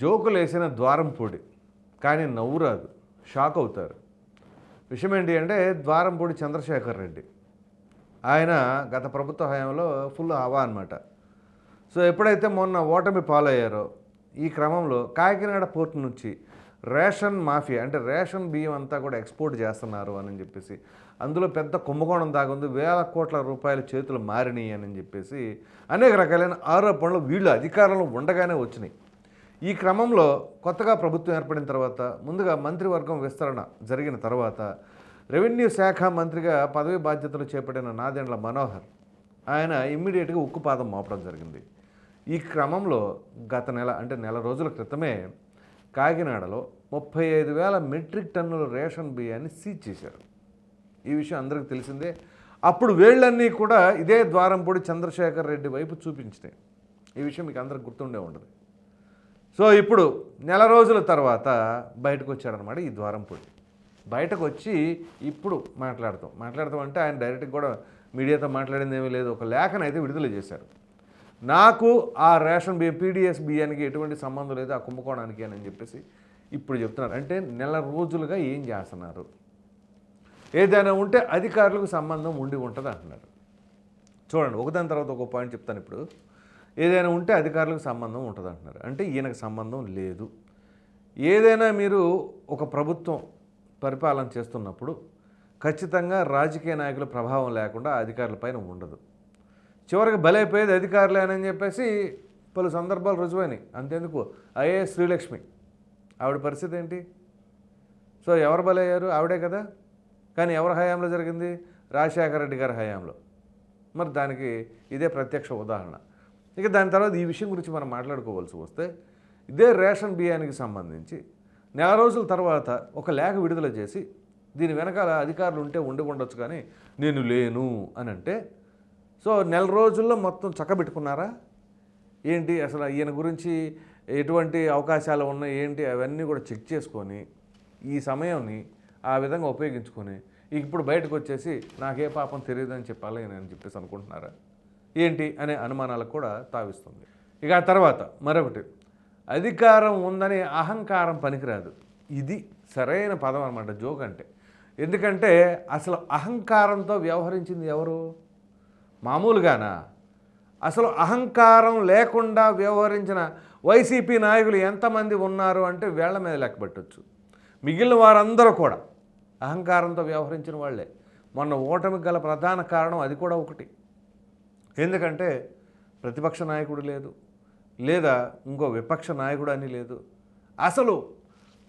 జోకులు వేసిన ద్వారం పొడి. కానీ నవ్వు రాదు షాక్ అవుతారు. విషయం ఏంటి అంటే ద్వారంపూడి చంద్రశేఖర్ రెడ్డి. ఆయన గత ప్రభుత్వ హయాంలో ఫుల్ హవా అనమాట సో ఎప్పుడైతే మొన్న ఓటమి పాలయ్యారో ఈ క్రమంలో కాకినాడ పోర్ట్ నుంచి రేషన్ మాఫియా అంటే రేషన్ బియ్యం అంతా కూడా ఎక్స్పోర్ట్ చేస్తున్నారు అని చెప్పేసి అందులో పెద్ద కుంభకోణం దాగుంది వేల కోట్ల రూపాయల చేతులు మారినాయి అని చెప్పేసి అనేక రకాలైన ఆరోపణలు వీళ్ళు అధికారంలో ఉండగానే వచ్చినాయి. ఈ క్రమంలో కొత్తగా ప్రభుత్వం ఏర్పడిన తర్వాత ముందుగా మంత్రివర్గం విస్తరణ జరిగిన తర్వాత రెవెన్యూ శాఖ మంత్రిగా పదవి బాధ్యతలు చేపట్టిన నాదెండ్ల మనోహర్ ఆయన ఇమ్మీడియట్గా ఉక్కుపాదం మోపడం జరిగింది. ఈ క్రమంలో గత నెల అంటే నెల రోజుల క్రితమే కాకినాడలో ముప్పై ఐదు వేల మెట్రిక్ టన్నుల రేషన్ బియ్యాన్ని సీజ్ చేశారు. ఈ విషయం అందరికీ తెలిసిందే. అప్పుడు వేళ్ళన్నీ కూడా ఇదే ద్వారంపూడి చంద్రశేఖర్ రెడ్డి వైపు చూపించినాయి. ఈ విషయం మీకు అందరికి గుర్తుండే ఉండదు. సో ఇప్పుడు నెల రోజుల తర్వాత బయటకు వచ్చాడనమాట ఈ ద్వారంపూడి. బయటకు వచ్చి ఇప్పుడు మాట్లాడతాం. మాట్లాడతాం అంటే ఆయన డైరెక్ట్గా కూడా మీడియాతో మాట్లాడింది ఏమీ లేదు. ఒక లేఖను అయితే విడుదల చేశారు. నాకు ఆ రేషన్ బియ్యం పీడిఎస్ బియ్యానికి ఎటువంటి సంబంధం లేదు ఆ కుంభకోణానికి అని చెప్పేసి ఇప్పుడు చెప్తున్నారు. అంటే నెల రోజులుగా ఏం చేస్తున్నారు? ఏదైనా ఉంటే అధికారులకు సంబంధం ఉండి ఉంటుంది అంటున్నారు చూడండి ఒకదాని తర్వాత ఒక పాయింట్ చెప్తాను ఇప్పుడు. ఏదైనా ఉంటే అధికారులకు సంబంధం ఉంటుంది అంటున్నారు. అంటే ఈయనకు సంబంధం లేదు. ఏదైనా మీరు ఒక ప్రభుత్వం పరిపాలన చేస్తున్నప్పుడు ఖచ్చితంగా రాజకీయ నాయకుల ప్రభావం లేకుండా అధికారులపైన ఉండదు. చివరికి బలైపోయేది అధికారులేనని చెప్పేసి పలు సందర్భాలు రుజువైనాయి. అంతేందుకు? ఐఏఎస్ శ్రీలక్ష్మి. ఆవిడ పరిస్థితి ఏంటి? సో ఎవరు బలయ్యారు? ఆవిడే కదా? కానీ ఎవరి హయాంలో జరిగింది? రాజశేఖర రెడ్డి గారి హయాంలో. మరి దానికి ఇదే ప్రత్యక్ష ఉదాహరణ. ఇక దాని తర్వాత ఈ విషయం గురించి మనం మాట్లాడుకోవాల్సి వస్తే ఇదే రేషన్ బియ్యానికి సంబంధించి నెల రోజుల తర్వాత ఒక లేఖ విడుదల చేసి దీని వెనకాల అధికారులు ఉంటే ఉండి ఉండొచ్చు కానీ నేను లేను అని అంటే సో నెల రోజుల్లో మొత్తం చక్కబెట్టుకున్నారా? ఏంటి అసలు ఈయన గురించి ఎటువంటి అవకాశాలు ఉన్నాయి? ఏంటి? అవన్నీ కూడా చెక్ చేసుకొని ఈ సమయాన్ని ఆ విధంగా ఉపయోగించుకొని ఇప్పుడు బయటకు వచ్చేసి నాకే పాపం తెలియదు అని చెప్పాలి అని చెప్పేసి అనుకుంటున్నారా? ఏంటి అనే అనుమానాలకు కూడా తావిస్తుంది. ఇక ఆ తర్వాత మరొకటి. అధికారం ఉందని అహంకారం పనికిరాదు. ఇది సరైన పదం అనమాట జోక్ అంటే. ఎందుకంటే అసలు అహంకారంతో వ్యవహరించింది ఎవరు? మామూలుగానా? అసలు అహంకారం లేకుండా వ్యవహరించిన వైసీపీ నాయకులు ఎంతమంది ఉన్నారు అంటే వేళ్ళ మీద లెక్కపెట్టొచ్చు మిగిలిన వారందరూ కూడా అహంకారంతో వ్యవహరించిన వాళ్ళే. మొన్న ఓటమికి గల ప్రధాన కారణం అది కూడా ఒకటి. ఎందుకంటే ప్రతిపక్ష నాయకుడు లేదు లేదా ఇంకో విపక్ష నాయకుడు అని లేదు. అసలు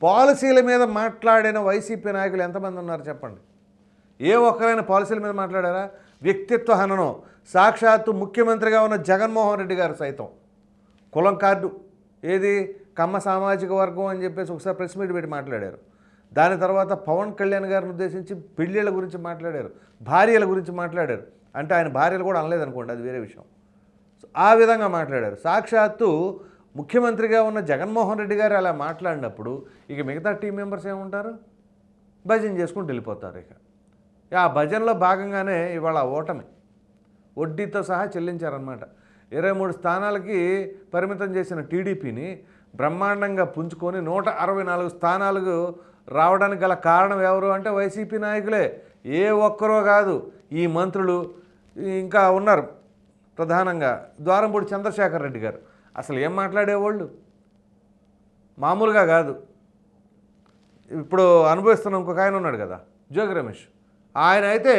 పాలసీల మీద మాట్లాడిన వైసీపీ నాయకులు ఎంతమంది ఉన్నారు చెప్పండి? ఏ ఒక్కరైనా పాలసీల మీద మాట్లాడారా? వ్యక్తిత్వ హననం సాక్షాత్తు ముఖ్యమంత్రిగా ఉన్న జగన్మోహన్ రెడ్డి గారు సైతం. కులం కార్డు ఏది? కమ్మ సామాజిక వర్గం అని చెప్పేసి ఒకసారి ప్రెస్ మీట్ పెట్టి మాట్లాడారు. దాని తర్వాత పవన్ కళ్యాణ్ గారిని ఉద్దేశించి పెళ్ళిళ్ళ గురించి మాట్లాడారు భార్యల గురించి మాట్లాడారు. అంటే ఆయన భార్యలు కూడా అనలేదనుకోండి అది వేరే విషయం. సో ఆ విధంగా మాట్లాడారు. సాక్షాత్తు ముఖ్యమంత్రిగా ఉన్న జగన్మోహన్ రెడ్డి గారు అలా మాట్లాడినప్పుడు ఇక మిగతా టీం మెంబర్స్ ఏముంటారు? భజన చేసుకుంటూ వెళ్ళిపోతారు ఇక. ఆ భజనలో భాగంగానే ఇవాళ ఓటమి. వడ్డీతో సహా చెల్లించారనమాట ఇరవై మూడు స్థానాలకి పరిమితం చేసిన టీడీపీని బ్రహ్మాండంగా పుంజుకొని నూట అరవై నాలుగు స్థానాలకు రావడానికి గల కారణం ఎవరు అంటే వైసీపీ నాయకులే. ఏ ఒక్కరో కాదు ఈ మంత్రులు ఇంకా ఉన్నారు ప్రధానంగా ద్వారంపూడి చంద్రశేఖర్ రెడ్డి గారు. అసలు ఏం మాట్లాడేవాళ్ళు? మామూలుగా కాదు. ఇప్పుడు అనుభవిస్తున్న ఇంకొక ఆయన ఉన్నాడు కదా జోగి రమేష్. ఆయన అయితే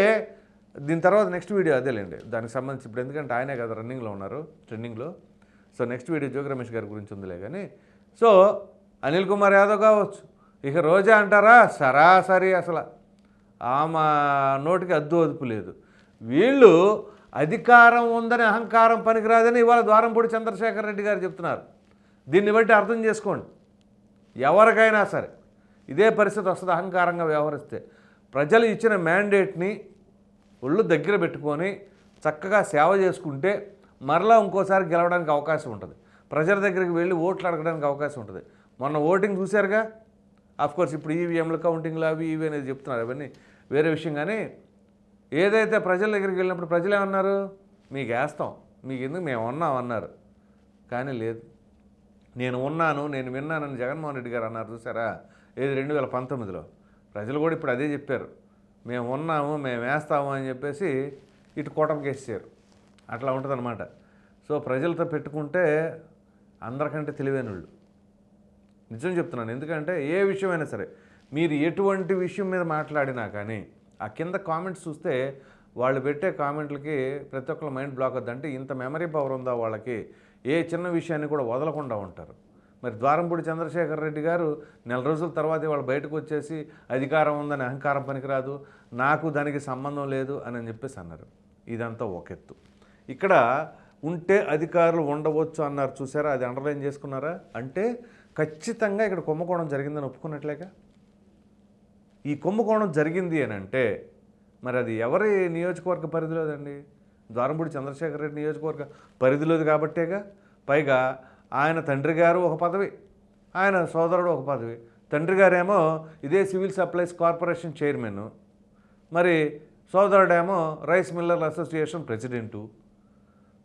దీని తర్వాత నెక్స్ట్ వీడియో అదేలేండి దానికి సంబంధించి ఇప్పుడు ఎందుకంటే ఆయనే కదా రన్నింగ్లో ఉన్నారు ట్రెండింగ్లో so next video Jogi Ramesh గారి గురించి ఉందిలే కానీ. సో అనిల్ కుమార్ యాదవ్ కావచ్చు. ఇక రోజా అంటారా? సరాసరి అసలు. ఆమె నోటికి అద్దు అదుపు లేదు. వీళ్ళు అధికారం ఉందని అహంకారం పనికిరాదని ఇవాళ ద్వారంపూడి చంద్రశేఖర్ రెడ్డి గారు చెప్తున్నారు. దీన్ని బట్టి అర్థం చేసుకోండి. ఎవరికైనా సరే ఇదే పరిస్థితి వస్తుంది అహంకారంగా వ్యవహరిస్తే. ప్రజలు ఇచ్చిన మ్యాండేట్ని ఒళ్ళు దగ్గర పెట్టుకొని చక్కగా సేవ చేసుకుంటే మరలా ఇంకోసారి గెలవడానికి అవకాశం ఉంటుంది. ప్రజల దగ్గరికి వెళ్ళి ఓట్లు అడగడానికి అవకాశం ఉంటుంది. మొన్న ఓటింగ్ చూశారుగా? కోర్స్ ఇప్పుడు ఈవీఎంలు కౌంటింగ్లు అవి ఇవి అనేది చెప్తున్నారు. అవన్నీ వేరే విషయం. కానీ ఏదైతే ప్రజల దగ్గరికి వెళ్ళినప్పుడు ప్రజలు ఏమన్నారు మీకు వేస్తాం మీకు ఎందుకు మేము ఉన్నాం అన్నారు. కానీ లేదు. నేను ఉన్నాను నేను విన్నానని జగన్మోహన్ రెడ్డి గారు అన్నారు చూసారా? ఏది రెండు వేల పంతొమ్మిదిలో. ప్రజలు కూడా ఇప్పుడు అదే చెప్పారు. మేము ఉన్నాము మేము వేస్తాము అని చెప్పేసి ఇటు కూటమికేసారు అట్లా ఉంటుందన్నమాట. సో ప్రజలతో పెట్టుకుంటే అందరికంటే తెలివైనళ్ళు. నిజం చెప్తున్నాను. ఎందుకంటే ఏ విషయమైనా సరే మీరు ఎటువంటి విషయం మీద మాట్లాడినా కానీ ఆ కింద కామెంట్స్ చూస్తే వాళ్ళు పెట్టే కామెంట్లకి ప్రతి ఒక్కరు మైండ్ బ్లాక్ అవుద్ది ఇంత మెమరీ పవర్ ఉందా వాళ్ళకి? ఏ చిన్న విషయాన్ని కూడా వదలకుండా ఉంటారు. మరి ద్వారంపూడి చంద్రశేఖర్ రెడ్డి గారు నెల రోజుల తర్వాత వాళ్ళు బయటకు వచ్చేసి అధికారం ఉందని అహంకారం పనికిరాదు నాకు దానికి సంబంధం లేదు అని అని చెప్పేసి అన్నారు. ఇదంతా ఒక ఎత్తు. ఇక్కడ ఉంటే అధికారులు ఉండవచ్చు అన్నారు. చూసారా? అది అండర్లైన్ చేసుకున్నారా? అంటే ఖచ్చితంగా ఇక్కడ కుంభకోణం జరిగిందని ఒప్పుకున్నట్లేగా? ఈ కుంభకోణం జరిగింది అని అంటే మరి అది ఎవరి నియోజకవర్గ పరిధిలోదండి ద్వారంపూడి చంద్రశేఖర్ రెడ్డి నియోజకవర్గ పరిధిలోది కాబట్టేగా పైగా ఆయన తండ్రి గారు ఒక పదవి ఆయన సోదరుడు ఒక పదవి. తండ్రి గారేమో ఇదే సివిల్ సప్లైస్ కార్పొరేషన్ చైర్మన్ మరి సోదరుడేమో rice miller association president.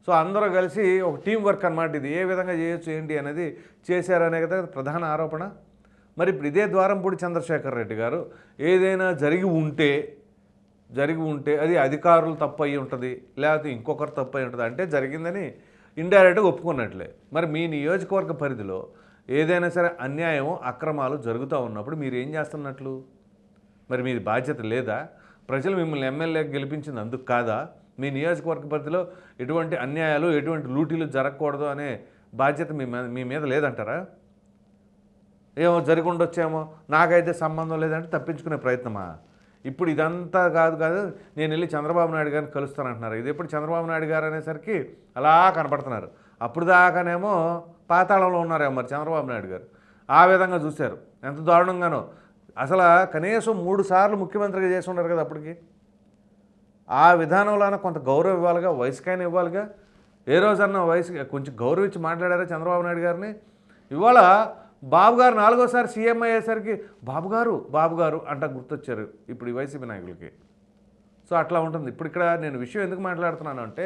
So అందరూ కలిసి ఒక టీం వర్క్ అనమాట ఇది. ఏ విధంగా చేయొచ్చు ఏంటి అనేది చేశారనే కదా ప్రధాన ఆరోపణ. మరి ఇప్పుడు ఇదే ద్వారంపూడి చంద్రశేఖర్ రెడ్డి గారు ఏదైనా జరిగి ఉంటే జరిగి ఉంటే అది అధికారులు తప్పు అయి ఉంటుంది లేకపోతే ఇంకొకరు తప్పు అయి ఉంటుంది. అంటే జరిగిందని ఇండైరెక్ట్గా ఒప్పుకున్నట్లే. మరి మీ నియోజకవర్గ పరిధిలో ఏదైనా సరే అన్యాయం అక్రమాలు జరుగుతూ ఉన్నప్పుడు మీరు ఏం చేస్తున్నట్లు? మరి మీది బాధ్యత లేదా? ప్రజలు మిమ్మల్ని ఎమ్మెల్యే గెలిపించింది అందుకు కాదా? మీ నియోజకవర్గ పరిధిలో ఎటువంటి అన్యాయాలు ఎటువంటి లూటీలు జరగకూడదు అనే బాధ్యత మీ మీద మీ మీద లేదంటారా? ఏమో జరిగి ఉండొచ్చేమో నాకైతే సంబంధం లేదంటే తప్పించుకునే ప్రయత్నమా? ఇప్పుడు ఇదంతా కాదు కాదు నేను వెళ్ళి చంద్రబాబు నాయుడు గారిని కలుస్తానంటున్నారు. ఇది ఎప్పుడు చంద్రబాబు నాయుడు గారు అనేసరికి అలా కనపడుతున్నారు. అప్పుడు దాకానేమో పాతాళంలో ఉన్నారేమో మరి చంద్రబాబు నాయుడు గారు. ఆ విధంగా చూశారు. ఎంత దారుణంగానో. అసలు కనీసం మూడు సార్లు ముఖ్యమంత్రిగా చేసి ఉన్నారు కదా అప్పటికి. ఆ విధానంలోనే కొంత గౌరవం ఇవ్వాలిగా వయసుకైనా ఇవ్వాలిగా. ఏ రోజన్నా వయసు కొంచెం గౌరవించి మాట్లాడారా చంద్రబాబు నాయుడు గారిని? ఇవాళ బాబు గారు నాలుగోసారి సీఎం అయ్యేసరికి బాబు గారు బాబు గారు అంట గుర్తొచ్చారు ఇప్పుడు ఈ వైసీపీ నాయకులకి. సో అట్లా ఉంటుంది. ఇప్పుడు ఇక్కడ నేను విషయం ఎందుకు మాట్లాడుతున్నాను అంటే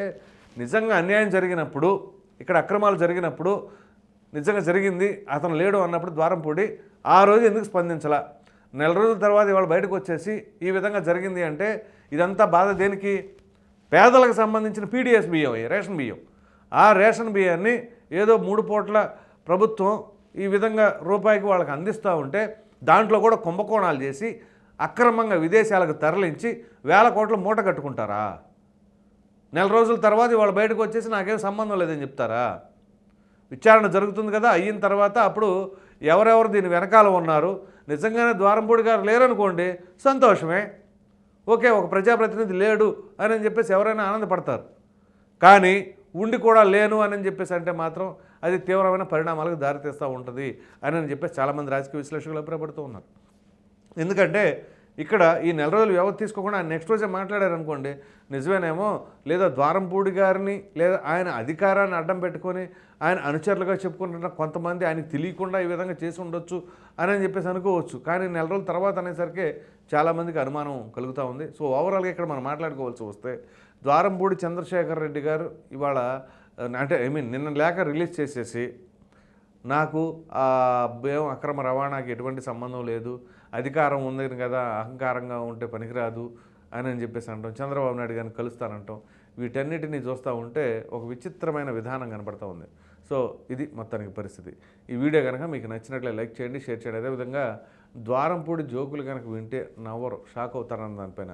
నిజంగా అన్యాయం జరిగినప్పుడు ఇక్కడ అక్రమాలు జరిగినప్పుడు నిజంగా జరిగింది అతను లేడు అన్నప్పుడు ద్వారం పొడి ఆ రోజు ఎందుకు స్పందించలా? నెల రోజుల తర్వాత ఇవాళ బయటకు వచ్చేసి ఈ విధంగా జరిగింది అంటే ఇదంతా బాధ దేనికి? పేదలకు సంబంధించిన పీడిఎస్ బియ్యం రేషన్ బియ్యం. ఆ రేషన్ బియ్యాన్ని ఏదో మూడు పూట్ల ప్రభుత్వం ఈ విధంగా రూపాయికి వాళ్ళకి అందిస్తూ ఉంటే దాంట్లో కూడా కుంభకోణాలు చేసి అక్రమంగా విదేశాలకు తరలించి వేల కోట్లు మూట కట్టుకుంటారా? నెల రోజుల తర్వాత వాళ్ళు బయటకు వచ్చేసి నాకేం సంబంధం లేదని చెప్తారా? విచారణ జరుగుతుంది కదా అయిన తర్వాత అప్పుడు ఎవరెవరు దీని వెనకాల ఉన్నారు? నిజంగానే ద్వారంపూడి గారు లేరనుకోండి సంతోషమే. ఓకే ఒక ప్రజాప్రతినిధి లేడు అని అని చెప్పేసి ఎవరైనా ఆనందపడతారు. కానీ ఉండి కూడా లేను అని చెప్పేసి అంటే మాత్రం అది తీవ్రమైన పరిణామాలకు దారితీస్తూ ఉంటుంది అని అని చెప్పేసి చాలామంది రాజకీయ విశ్లేషకులు అభిప్రాయపడుతూ ఉన్నారు. ఎందుకంటే ఇక్కడ ఈ నెల రోజులు వ్యవధి తీసుకోకుండా నెక్స్ట్ రోజే మాట్లాడారనుకోండి నిజమేనేమో లేదా ద్వారంపూడి గారిని లేదా ఆయన అధికారాన్ని అడ్డం పెట్టుకొని ఆయన అనుచరులుగా చెప్పుకుంటున్న కొంతమంది ఆయనకు తెలియకుండా ఈ విధంగా చేసి ఉండొచ్చు అని అని చెప్పేసి అనుకోవచ్చు. కానీ నెల రోజుల తర్వాత అనేసరికి చాలామందికి అనుమానం కలుగుతూ ఉంది. సో ఓవరాల్గా ఇక్కడ మనం మాట్లాడుకోవాల్సి వస్తే ద్వారంపూడి చంద్రశేఖర్ రెడ్డి గారు ఇవాళ అంటే ఐ మీన్ నిన్న లేఖ రిలీజ్ చేసేసి నాకు ఆ భయం అక్రమ రవాణాకి ఎటువంటి సంబంధం లేదు అధికారం ఉంది కదా అహంకారంగా ఉంటే పనికిరాదు అని అని చెప్పేసి అంటాం. చంద్రబాబు నాయుడు గారిని కలుస్తానంటాం. వీటన్నిటిని చూస్తూ ఉంటే ఒక విచిత్రమైన విధానం కనపడతా ఉంది. సో ఇది మొత్తానికి పరిస్థితి. ఈ వీడియో కనుక మీకు నచ్చినట్లే లైక్ చేయండి షేర్ చేయండి. అదేవిధంగా ద్వారంపూడి జోకులు కనుక వింటే నవ్వరు షాక్ అవుతారన్న దానిపైన